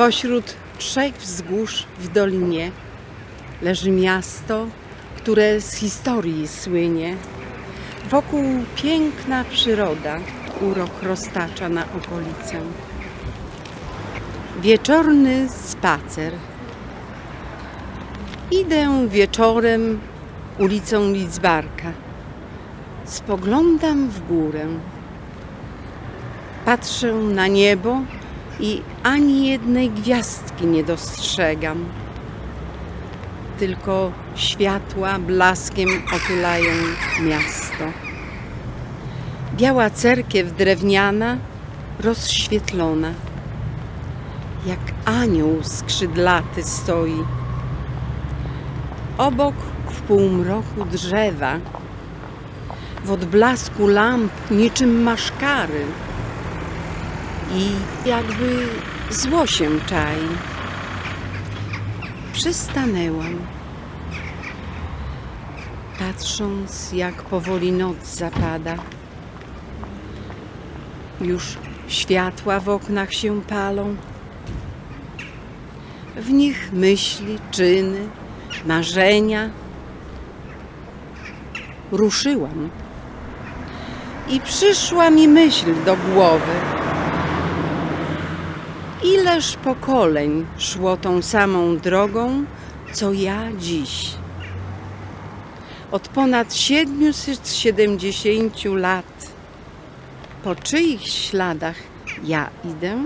Pośród trzech wzgórz w dolinie leży miasto, które z historii słynie. Wokół piękna przyroda urok roztacza na okolicę. Wieczorny spacer. Idę wieczorem ulicą Lidzbarka. Spoglądam w górę. Patrzę na niebo i ani jednej gwiazdki nie dostrzegam. Tylko światła blaskiem otulają miasto. Biała cerkiew drewniana, rozświetlona. Jak anioł skrzydlaty stoi. Obok w półmroku drzewa, w odblasku lamp niczym maszkary i jakby zło się czai. Przystanęłam, patrząc jak powoli noc zapada. Już światła w oknach się palą. W nich myśli, czyny, marzenia. Ruszyłam i przyszła mi myśl do głowy. Ileż pokoleń szło tą samą drogą, co ja dziś. Od ponad 770 lat. Po czyich śladach ja idę?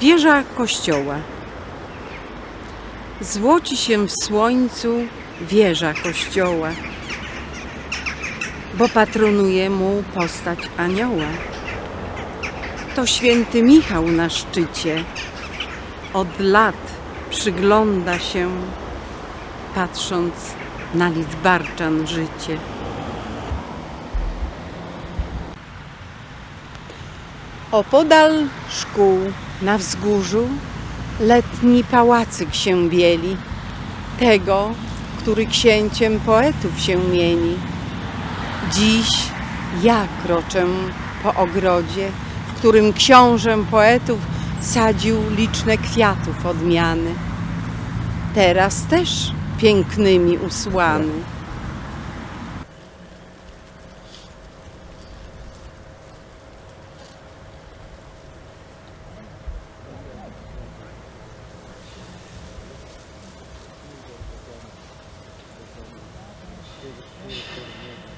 Wieża kościoła. Złoci się w słońcu wieża kościoła bo patronuje mu postać anioła. To święty Michał na szczycie. Od lat przygląda się, patrząc na Lidzbarczan życie. Opodal szkół na wzgórzu letni pałacyk się bieli, tego, który księciem poetów się mieni. Dziś ja kroczę po ogrodzie, w którym książę poetów sadził liczne kwiatów odmiany. Teraz też pięknymi usłany. Thank